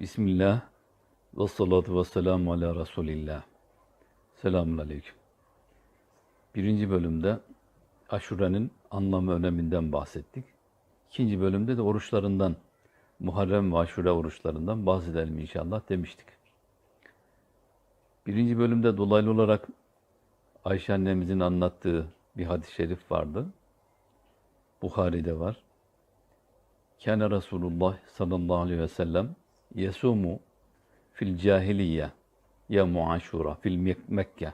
Bismillah ve salatu ve selamu ala Resulillah. Selamun aleyküm. Birinci bölümde aşurenin anlamı öneminden bahsettik. İkinci bölümde de oruçlarından, Muharrem ve aşure oruçlarından bahsedelim inşallah demiştik. Birinci bölümde dolaylı olarak Ayşe annemizin anlattığı bir hadis-i şerif vardı. Bukhari'de var. Kâne Resulullah sallallahu aleyhi ve sellem yesumu fil cahiliye ya muaşura fil Mek- Mekke.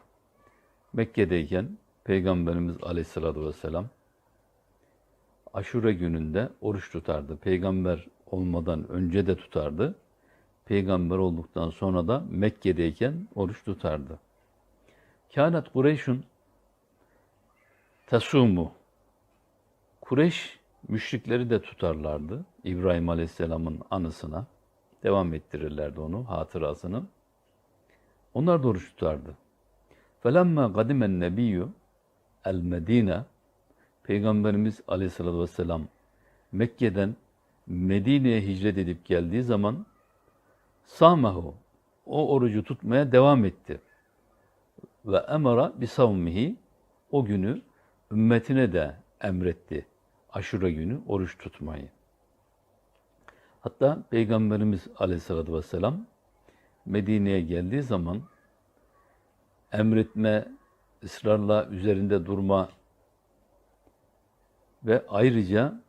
Mekke'deyken Peygamberimiz aleyhissalatü vesselam aşure gününde oruç tutardı. Peygamber olmadan önce de tutardı. Peygamber olduktan sonra da Mekke'deyken oruç tutardı. Kânet Kureyş'un tesumu. Kureyş müşrikleri de tutarlardı. İbrahim Aleyhisselam'ın anısına. Devam ettirirlerdi onu, hatırasını. Onlar da oruç tutardı. فَلَمَّا قَدِمَ النَّبِيُّ el-Medine Peygamberimiz Aleyhisselatü Vesselam Mekke'den Medine'ye hicret edip geldiği zaman samahu o orucu tutmaya devam etti. Ve emara bi savmihi o günü ümmetine de emretti. Aşure günü oruç tutmayı. Hatta Peygamberimiz Aleyhisselatü Vesselam Medine'ye geldiği zaman emretme, ısrarla üzerinde durma ve ayrıca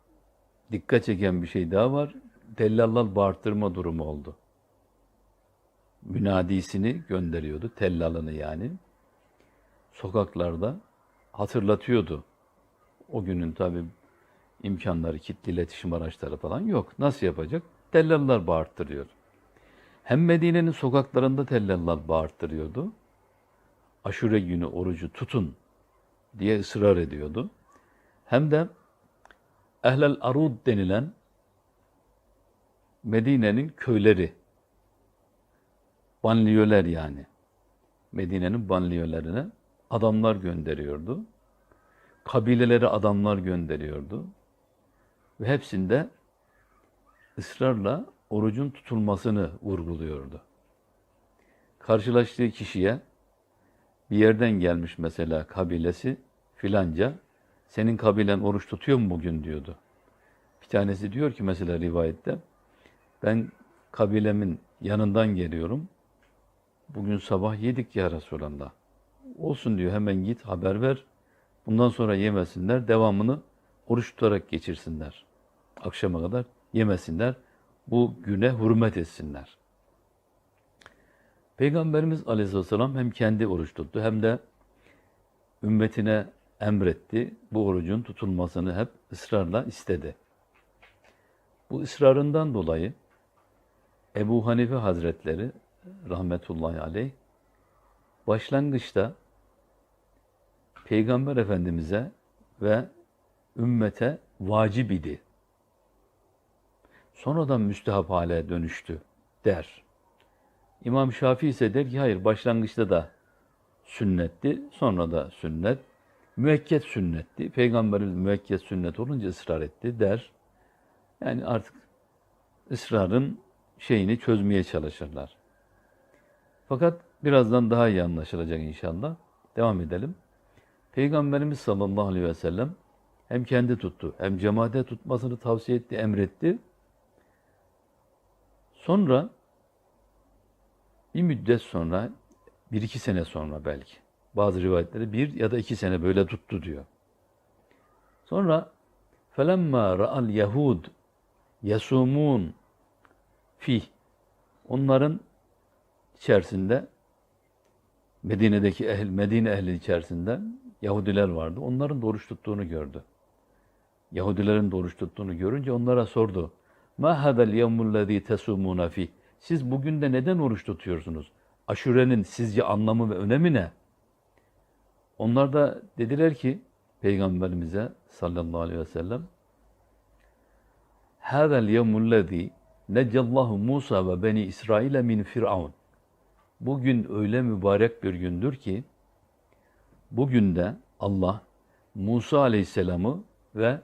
dikkat çeken bir şey daha var. Tellallar bağırtırma durumu oldu. Münadisini gönderiyordu, tellalını yani. Sokaklarda hatırlatıyordu. O günün tabi imkanları, kitli iletişim araçları falan yok. Nasıl yapacak? Tellallar bağırttırıyor. Hem Medine'nin sokaklarında tellallar bağırttırıyordu. Aşure günü orucu tutun diye ısrar ediyordu. Hem de Ehlel Arud denilen Medine'nin köyleri, banliyöler yani. Medine'nin banliyölerine adamlar gönderiyordu. Kabilelere adamlar gönderiyordu. Ve hepsinde ısrarla orucun tutulmasını vurguluyordu. Karşılaştığı kişiye bir yerden gelmiş mesela kabilesi filanca senin kabilen oruç tutuyor mu bugün diyordu. Bir tanesi diyor ki mesela rivayette ben kabilemin yanından geliyorum. Bugün sabah yedik ya Resulallah. Olsun diyor hemen git haber ver. Bundan sonra yemesinler. Devamını oruç tutarak geçirsinler. Akşama kadar yemesinler. Bu güne hürmet etsinler. Peygamberimiz Aleyhisselam hem kendi oruç tuttu hem de ümmetine emretti. Bu orucun tutulmasını hep ısrarla istedi. Bu ısrarından dolayı Ebu Hanife Hazretleri rahmetullahi aleyh başlangıçta Peygamber Efendimiz'e ve ümmete vacip idi. Sonradan müstehap hale dönüştü der. İmam Şafii ise der ki hayır başlangıçta da sünnetti, sonra da sünnet. Müekket sünnetti. Peygamberimiz müekket sünnet olunca ısrar etti der. Yani artık ısrarın şeyini çözmeye çalışırlar. Fakat birazdan daha iyi anlaşılacak inşallah. Devam edelim. Peygamberimiz sallallahu aleyhi ve sellem hem kendi tuttu hem cemaate tutmasını tavsiye etti, emretti. Sonra bir müddet sonra, bir iki sene sonra belki, bazı rivayetleri bir ya da iki sene böyle tuttu diyor. Sonra فَلَمَّا رَأَ الْيَهُودِ يَسُومُونَ fi Onların içerisinde Medine'deki ehl, Medine ehli içerisinde Yahudiler vardı. Onların da oruç tuttuğunu gördü. Yahudilerin de oruç tuttuğunu görünce onlara sordu. Ma hadal yevmullezî tesumûne fih. Siz bugün de neden oruç tutuyorsunuz? Aşurenin sizce anlamı ve önemi ne? Onlar da dediler ki Peygamberimize sallallahu aleyhi ve sellem Hâzel yevmullezî neccallahu Musa ve beni İsrail'e min Firavun. Bugün öyle mübarek bir gündür ki bugün de Allah Musa aleyhisselamı ve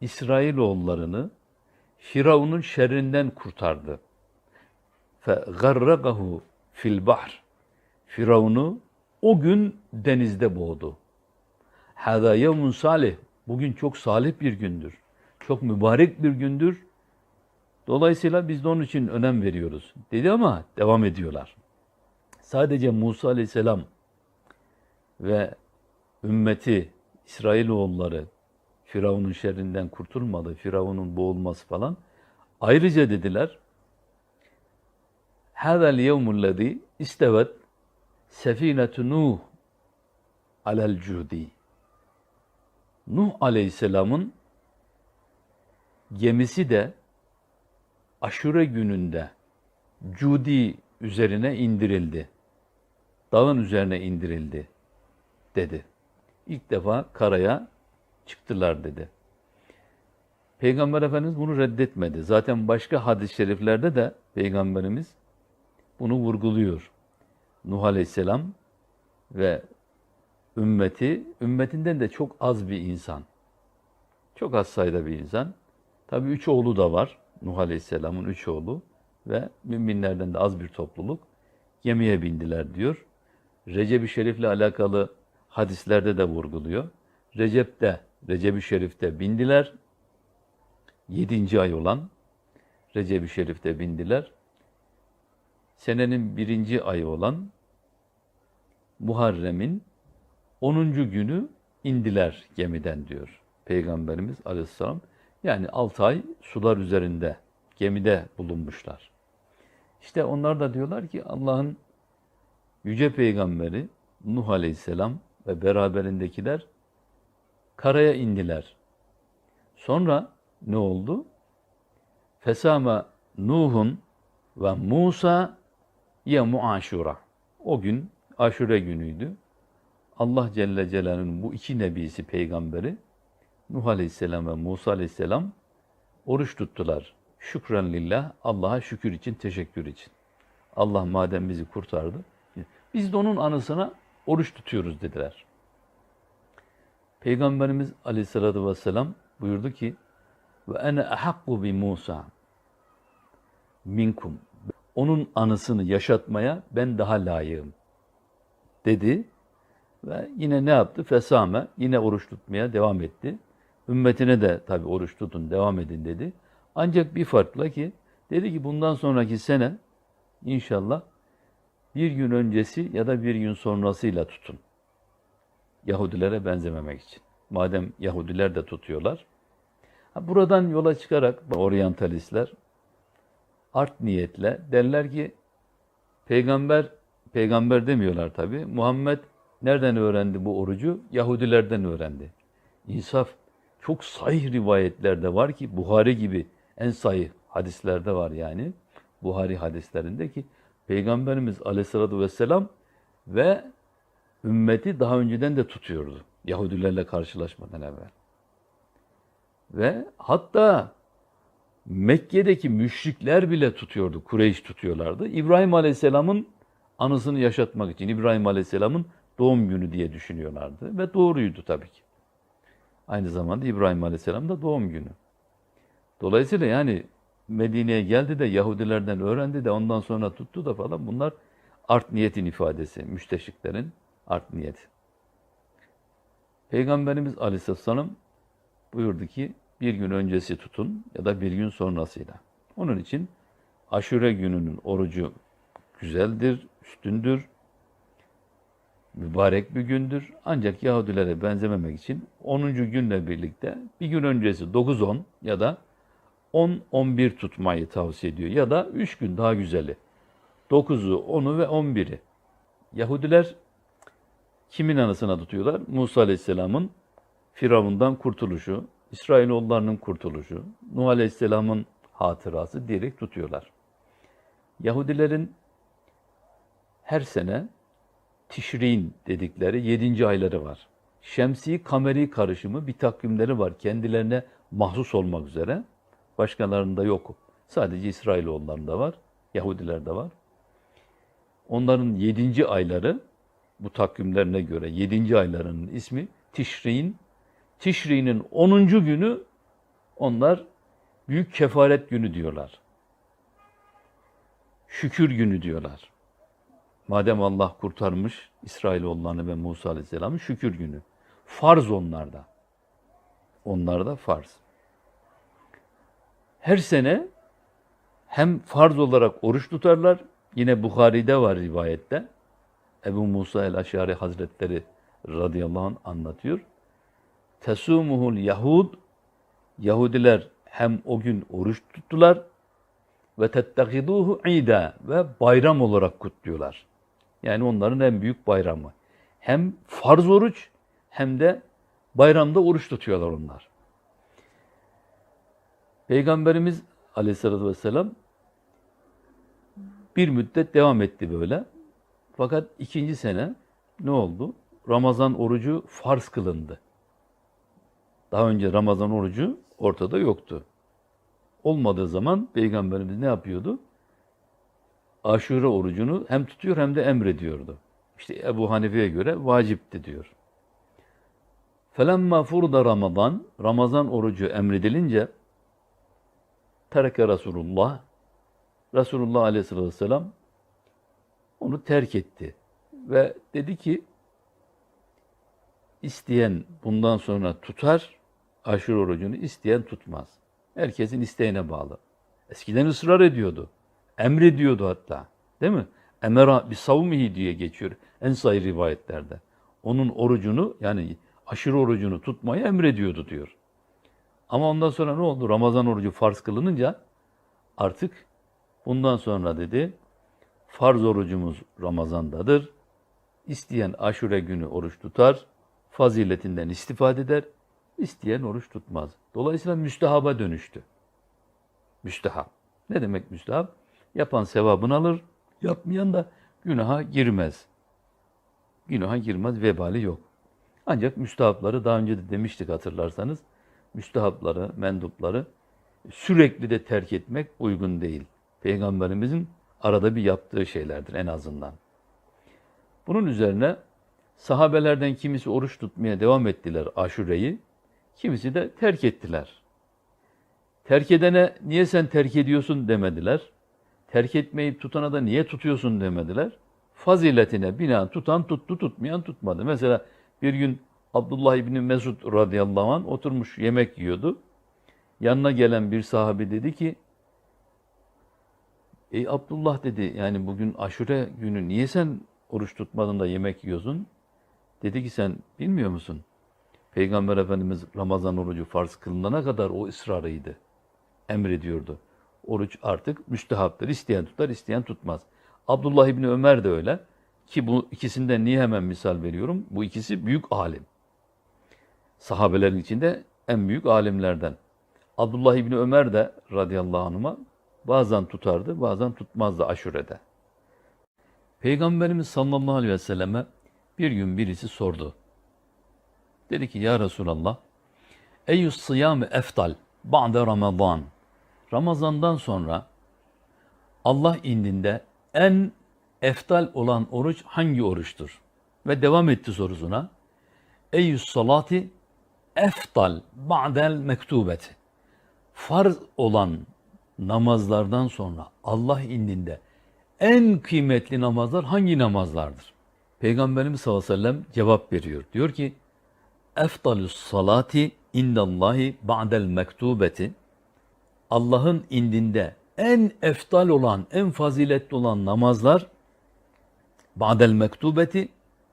İsrailoğullarını Firavun'un şerrinden kurtardı. Fe garragahu fil. Firavun'u o gün denizde boğdu. Hada yevmun salih. Bugün çok salih bir gündür. Çok mübarek bir gündür. Dolayısıyla biz de onun için önem veriyoruz. Dedi ama devam ediyorlar. Sadece Musa aleyhisselam ve ümmeti, İsrailoğulları Firavun'un şerrinden kurtulmadı. Firavun'un boğulması falan. Ayrıca dediler Hâzel yevmullezî istevet sefinetu Nuh alel cudi. Nuh aleyhisselamın gemisi de aşure gününde Cudi üzerine indirildi. Dağın üzerine indirildi dedi. İlk defa karaya çıktılar dedi. Peygamber Efendimiz bunu reddetmedi. Zaten başka hadis-i şeriflerde de Peygamberimiz bunu vurguluyor. Nuh Aleyhisselam ve ümmeti, ümmetinden de çok az bir insan. Çok az sayıda bir insan. Tabii üç oğlu da var. Nuh Aleyhisselam'ın üç oğlu ve müminlerden de az bir topluluk gemiye bindiler diyor. Recep-i Şerif'le alakalı hadislerde de vurguluyor. Recep'te, Recep-i Şerif'te bindiler. Yedinci ay olan Recep-i Şerif'te bindiler. Senenin birinci ayı olan Muharrem'in 10. günü indiler gemiden diyor Peygamberimiz Aleyhisselam. Yani 6 ay sular üzerinde gemide bulunmuşlar. İşte onlar da diyorlar ki Allah'ın yüce peygamberi Nuh Aleyhisselam ve beraberindekiler karaya indiler. Sonra ne oldu? Fesama Nuh'un ve Musa ya muaşura. O gün aşure günüydü. Allah Celle Celaluhu'nun bu iki nebisi peygamberi Nuh Aleyhisselam ve Musa Aleyhisselam oruç tuttular. Şükran lillah, Allah'a şükür için, teşekkür için. Allah madem bizi kurtardı, biz de onun anısına oruç tutuyoruz dediler. Peygamberimiz Aleyhisselatü Vesselam buyurdu ki ve ene ahakku bi Musa minkum. Onun anısını yaşatmaya ben daha layığım dedi ve yine ne yaptı? Fesame yine oruç tutmaya devam etti. Ümmetine de tabi oruç tutun, devam edin dedi. Ancak bir farkla ki dedi ki bundan sonraki sene inşallah bir gün öncesi ya da bir gün sonrasıyla tutun. Yahudilere benzememek için. Madem Yahudiler de tutuyorlar. Buradan yola çıkarak oryantalistler art niyetle derler ki peygamber peygamber demiyorlar tabi. Muhammed nereden öğrendi bu orucu? Yahudilerden öğrendi. İnsaf çok sahih rivayetlerde var ki Buhari gibi en sahih hadislerde var yani. Buhari hadislerinde ki Peygamberimiz aleyhissalatü vesselam ve ümmeti daha önceden de tutuyordu. Yahudilerle karşılaşmadan evvel. Ve hatta Mekke'deki müşrikler bile tutuyordu. Kureyş tutuyorlardı. İbrahim Aleyhisselam'ın anısını yaşatmak için İbrahim Aleyhisselam'ın doğum günü diye düşünüyorlardı. Ve doğruydu tabii ki. Aynı zamanda İbrahim Aleyhisselam da doğum günü. Dolayısıyla yani Medine'ye geldi de Yahudilerden öğrendi de ondan sonra tuttu da falan bunlar art niyetin ifadesi. Müsteşiklerin art niyeti. Peygamberimiz Aleyhisselam buyurdu ki bir gün öncesi tutun ya da bir gün sonrasıyla. Onun için aşure gününün orucu güzeldir, üstündür, mübarek bir gündür. Ancak Yahudilere benzememek için 10. günle birlikte bir gün öncesi 9-10 ya da 10-11 tutmayı tavsiye ediyor. Ya da 3 gün daha güzeli. 9'u, 10'u ve 11'i. Yahudiler kimin anısına tutuyorlar? Musa Aleyhisselam'ın Firavundan kurtuluşu, İsrailoğullarının kurtuluşu, Nuh Aleyhisselam'ın hatırası diyerek tutuyorlar. Yahudilerin her sene Tişrin dedikleri yedinci ayları var. Şemsi kameri karışımı bir takvimleri var. Kendilerine mahsus olmak üzere. Başkalarında yok. Sadece İsrailoğullarında var. Yahudilerde var. Onların yedinci ayları bu takvimlerine göre yedinci aylarının ismi Tişrin. Tişrin'in onuncu günü onlar büyük kefaret günü diyorlar. şükür günü diyorlar. Madem Allah kurtarmış İsrailoğullarını ve Musa Aleyhisselam'ı şükür günü. Farz onlarda. Onlarda farz. Her sene hem farz olarak oruç tutarlar. Yine Bukhari'de var rivayette. Ebu Musa el-Aşari Hazretleri radıyallahu anh anlatıyor. Tesumuhul Yahud Yahudiler hem o gün oruç tuttular ve tettehiduhu ida ve bayram olarak kutluyorlar. Yani onların en büyük bayramı. Hem farz oruç hem de bayramda oruç tutuyorlar onlar. Peygamberimiz aleyhissalatü vesselam bir müddet devam etti böyle. Fakat ikinci sene ne oldu? Ramazan orucu farz kılındı. Daha önce Ramazan orucu ortada yoktu. Olmadığı zaman Peygamberimiz ne yapıyordu? Aşure orucunu hem tutuyor hem de emrediyordu. İşte Ebu Hanife'ye göre vacipti diyor. Felemma furda Ramazan, Ramazan orucu emredilince terke Resulullah, Resulullah aleyhissalatü vesselam onu terk etti. Ve dedi ki, isteyen bundan sonra tutar, aşure orucunu isteyen tutmaz. Herkesin isteğine bağlı. Eskiden ısrar ediyordu. Emrediyordu hatta. Değil mi? Emera bir savmihi diye geçiyor en sayı rivayetlerde. Onun orucunu yani aşırı orucunu tutmayı emrediyordu diyor. Ama ondan sonra ne oldu? Ramazan orucu farz kılınınca artık bundan sonra dedi farz orucumuz Ramazan'dadır. İsteyen aşure günü oruç tutar, faziletinden istifade eder, isteyen oruç tutmaz. Dolayısıyla müstehaba dönüştü. Müstehap. Ne demek müstehap? Yapan sevabını alır, yapmayan da günaha girmez. Günaha girmez, vebali yok. Ancak müstehapları daha önce de demiştik hatırlarsanız, müstehapları, mendupları sürekli de terk etmek uygun değil. Peygamberimizin arada bir yaptığı şeylerdir en azından. Bunun üzerine sahabelerden kimisi oruç tutmaya devam ettiler aşureyi, kimisi de terk ettiler. Terk edene niye sen terk ediyorsun demediler. Terk etmeyip tutana da niye tutuyorsun demediler. Faziletine binaen tutan tuttu, tutmayan tutmadı. Mesela bir gün Abdullah İbni Mesud radıyallahu anh oturmuş yemek yiyordu. Yanına gelen bir sahabi dedi ki, Ey Abdullah dedi, yani bugün aşure günü niye sen oruç tutmadın da yemek yiyorsun? Dedi ki sen bilmiyor musun? Peygamber Efendimiz Ramazan orucu farz kılınana kadar o ısrarıydı. Emrediyordu. Oruç artık müstehaptır. İsteyen tutar, isteyen tutmaz. Abdullah İbni Ömer de öyle. Ki bu ikisinden niye hemen misal veriyorum? Bu ikisi büyük alim. Sahabelerin içinde en büyük alimlerden. Abdullah İbni Ömer de radıyallahu anh'a bazen tutardı, bazen tutmazdı aşurede. Peygamberimiz sallallahu aleyhi ve selleme bir gün birisi sordu. Dedi ki ya Resulallah, Eyyus sıyam eftal ba'de Ramazan. Ramazandan sonra Allah indinde en eftal olan oruç hangi oruçtur? Ve devam etti sorusuna. Eyyus salati eftal ba'del mektubeti. Farz olan namazlardan sonra Allah indinde en kıymetli namazlar hangi namazlardır? Peygamberimiz sallallahu aleyhi ve sellem cevap veriyor. Diyor ki, Efdalus salati indallahi ba'del mektubeti. Allah'ın indinde en eftal olan, en faziletli olan namazlar ba'del mektubeti,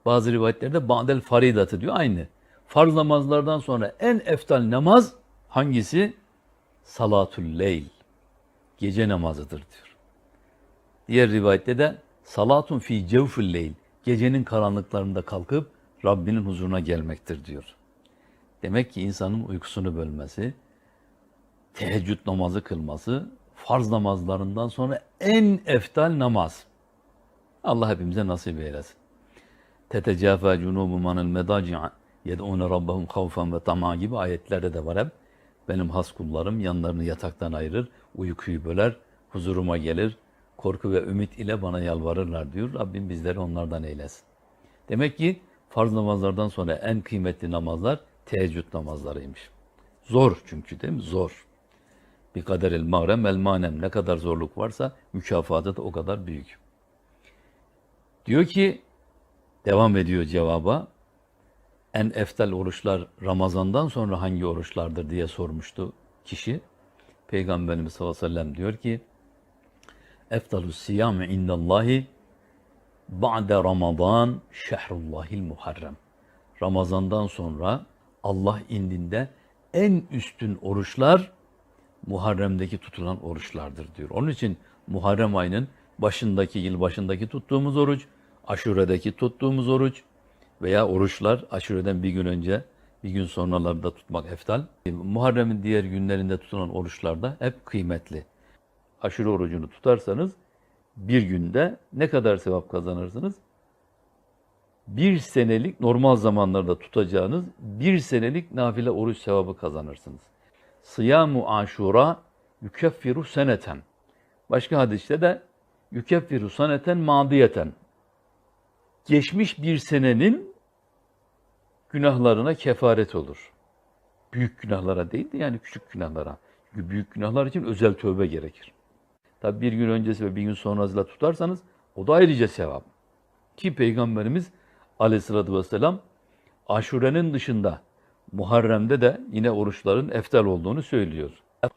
bazı rivayetlerde ba'del faridatı diyor aynı. Farz namazlardan sonra en eftal namaz hangisi? Salatul leyl. Gece namazıdır diyor. Diğer rivayette de salatun fi cevfül leyl. Gecenin karanlıklarında kalkıp Rabbinin huzuruna gelmektir diyor. Demek ki insanın uykusunu bölmesi, teheccüd namazı kılması, farz namazlarından sonra en eftal namaz. Allah hepimize nasip eylesin. Tetecafa cunubu manel medaci'a yed'une rabbahum havfen ve tama gibi ayetlerde de var hep. Benim has kullarım yanlarını yataktan ayırır, uykuyu böler, huzuruma gelir, korku ve ümit ile bana yalvarırlar diyor. Rabbim bizleri onlardan eylesin. Demek ki farz namazlardan sonra en kıymetli namazlar teheccüd namazlarıymış. Zor çünkü değil mi? Zor. Bir kaderil mağrem el manem. Ne kadar zorluk varsa mükafatı da o kadar büyük. Diyor ki, devam ediyor cevaba. En eftal oruçlar Ramazan'dan sonra hangi oruçlardır diye sormuştu kişi. Peygamberimiz sallallahu aleyhi ve sellem diyor ki, Eftalus siyami indallahi ba'de Ramazan şehrullahil muharrem. Ramazandan sonra Allah indinde en üstün oruçlar Muharrem'deki tutulan oruçlardır diyor. Onun için Muharrem ayının başındaki, yıl başındaki tuttuğumuz oruç, aşuredeki tuttuğumuz oruç veya oruçlar aşureden bir gün önce, bir gün sonraları da tutmak eftal. Muharrem'in diğer günlerinde tutulan oruçlar da hep kıymetli. Aşure orucunu tutarsanız bir günde ne kadar sevap kazanırsınız? Bir senelik normal zamanlarda tutacağınız bir senelik nafile oruç sevabı kazanırsınız. Sıyamu aşura yükeffiru seneten. Başka hadiste de yükeffiru seneten madiyeten. Geçmiş bir senenin günahlarına kefaret olur. Büyük günahlara değil de yani küçük günahlara. Çünkü büyük günahlar için özel tövbe gerekir. Tabi bir gün öncesi ve bir gün sonrasıyla tutarsanız o da ayrıca sevap. Ki Peygamberimiz aleyhissalatü vesselam aşurenin dışında Muharrem'de de yine oruçların eftal olduğunu söylüyor.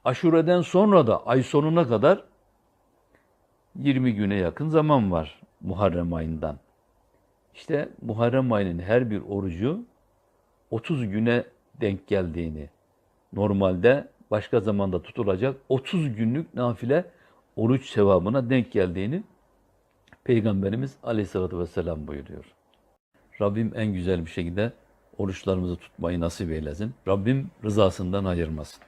Aşureden sonra da ay sonuna kadar 20 güne yakın zaman var Muharrem ayından. İşte Muharrem ayının her bir orucu 30 güne denk geldiğini, normalde başka zamanda tutulacak 30 günlük nafile oruç sevabına denk geldiğini Peygamberimiz Aleyhisselatü Vesselam buyuruyor. Rabbim en güzel bir şekilde oruçlarımızı tutmayı nasip eylesin. Rabbim rızasından ayırmasın.